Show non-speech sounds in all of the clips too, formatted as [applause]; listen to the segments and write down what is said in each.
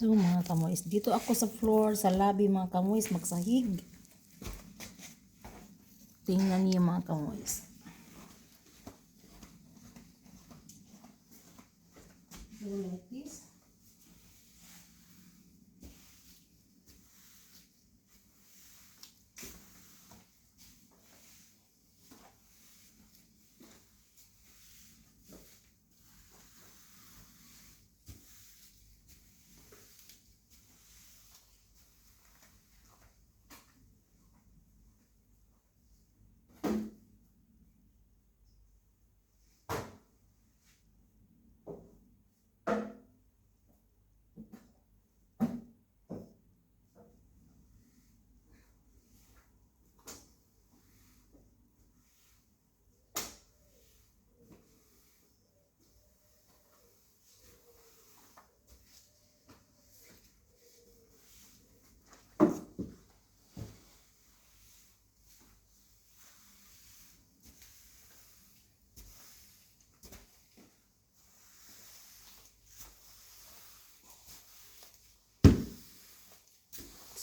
So mga kamoys, dito ako sa floor, sa lobby mga kamoys, magsahig. Tingnan niyo mga kamoys. So like this.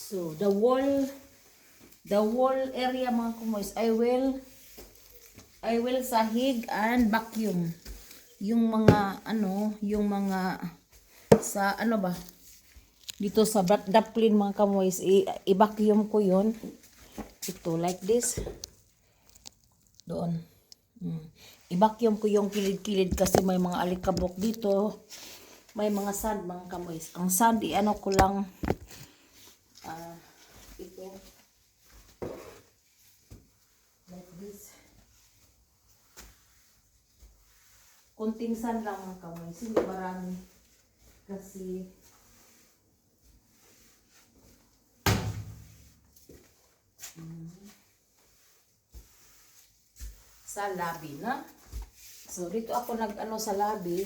So, the wall, the wall area mga kumoys, I will, I will sahig and vacuum. Yung mga, ano, yung mga, sa, ano ba, dito sa dumpling mga kamoys, i-vacuum ko yon Ito, like this. Doon. Mm. I-vacuum ko yung kilid-kilid kasi may mga alikabok dito. May mga sand mga kamoys. Ang sand, i-ano ko lang, ah, ito. Like this. Kunting sand lang mga kamoys. Hindi marami. Kasi, sa labi na. So, dito ako nag-ano sa labi.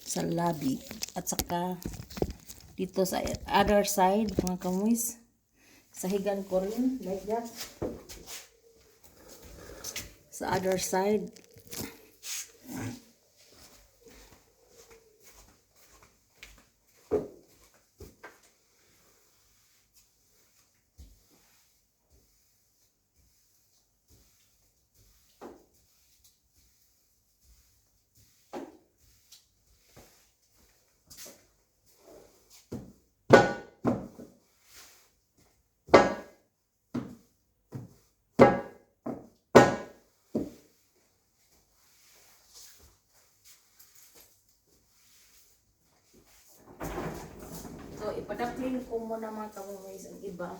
Sa labi. At saka, dito sa other side, mga kamuis. Sahigan ko rin, like that. Sa other side. Ipadaplin ko muna mga kamuis ang iba.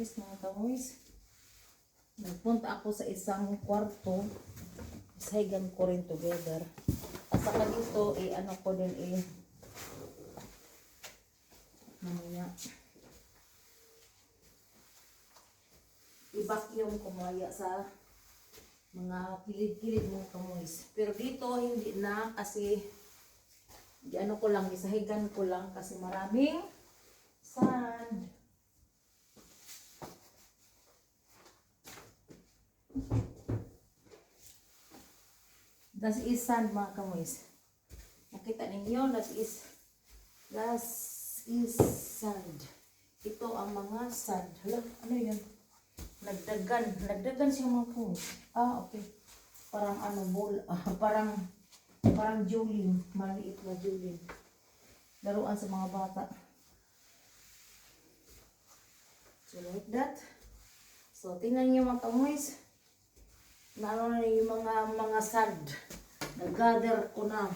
guys, mga kahoys. Nagpunta ako sa isang kwarto. Sahigan ko rin together. At saka dito, eh, ano ko din eh. Mamaya. I-vacuum ko maya sa mga kilid-kilid mga kamoys. Pero dito, hindi na kasi ano ko lang, isahigan ko lang kasi maraming sand. That is sand mga kamoys. Nakita ninyo, that is that is sand. Ito ang mga sand. Hala, ano yun? Nagdagan. Nagdagan siya mga kamoys. Ah, okay. Parang ano, ball. ah, [laughs] parang parang juling. Maliit na juling. Laruan sa mga bata. So, like that. So, tingnan niyo mga kamoys. Naano na yung mga mga sand. Nag-gather ko na.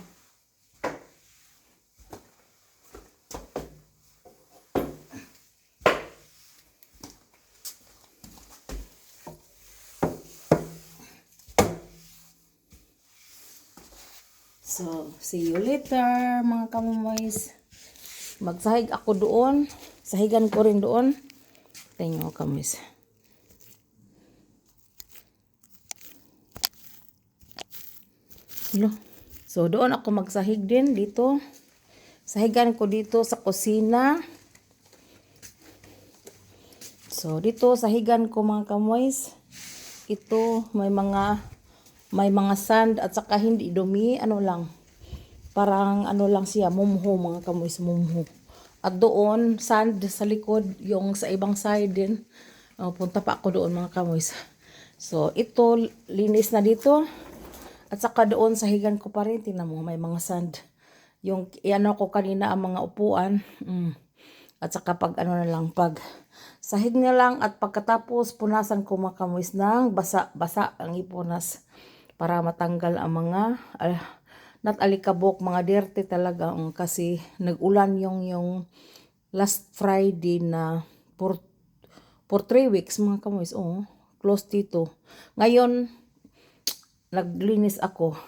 So, see you later mga kamumoys. Magsahig ako doon. Sahigan ko rin doon. Tingnan mo kamumoys. Hello. So, doon ako magsahig din dito. Sahigan ko dito sa kusina. So, dito sahigan ko mga kamoys. Ito, may mga may mga sand at saka hindi dumi. Ano lang. Parang ano lang siya, mumho mga kamoys, mumho. At doon, sand sa likod, yung sa ibang side din. Oh, punta pa ako doon mga kamoys. So, ito, linis na dito. At saka doon sa higan ko pa rin, tingnan mo, may mga sand. Yung ano ko kanina ang mga upuan. Mm. At saka pag ano na lang, pag sahig na lang at pagkatapos punasan ko mga kamoys ng basa-basa ang ipunas para matanggal ang mga uh, not alikabok, mga dirty talaga um, kasi nag-ulan yung yung last Friday na for for 3 weeks mga kamoys, oh, close dito. Ngayon, naglinis ako.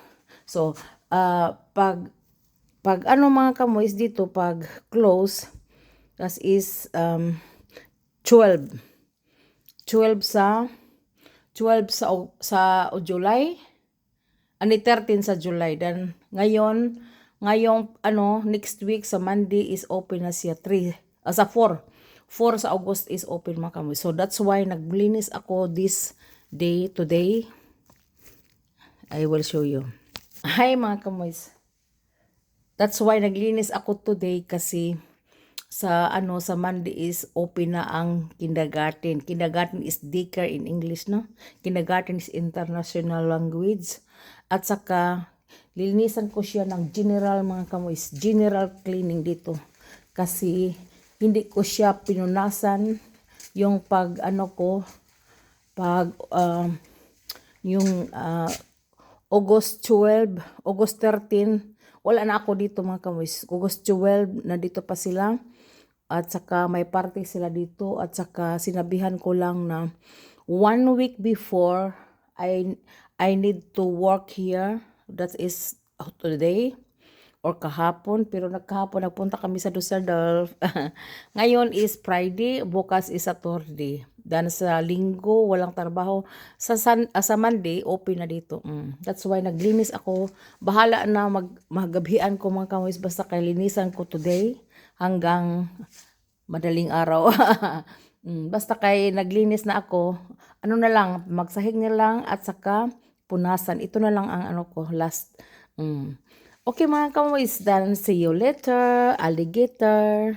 So, uh, pag pag ano mga kamoys dito, pag close, that is um, 12. 12 sa 12 sa sa July. Ani 13 sa July. Then ngayon, ngayong ano, next week sa Monday is open na siya 3 uh, sa 4. 4 sa August is open mga kamoy. So that's why naglinis ako this day today. I will show you. Hi mga kamoys. That's why naglinis ako today kasi sa ano sa Monday is open na ang kindergarten. Kindergarten is daycare in English, no? Kindergarten is international language. At saka lilinisan ko siya ng general mga kamoys, general cleaning dito. Kasi hindi ko siya pinunasan yung pag ano ko pag uh, yung uh, August 12, August 13, wala na ako dito mga kamoys. August 12, nandito pa sila. At saka may party sila dito. At saka sinabihan ko lang na one week before, I, I need to work here. That is today or kahapon. Pero nagkahapon, nagpunta kami sa Dusseldorf. [laughs] Ngayon is Friday, bukas is Saturday. Dan sa linggo, walang trabaho. Sa, san, uh, sa Monday, open na dito. Mm. That's why naglinis ako. Bahala na mag, maggabihan ko mga kamoys. Basta kay linisan ko today hanggang madaling araw. [laughs] mm. Basta kay naglinis na ako. Ano na lang, magsahig na lang at saka punasan. Ito na lang ang ano ko, last. Mm. Okay mga kamoys, then see you later. Alligator.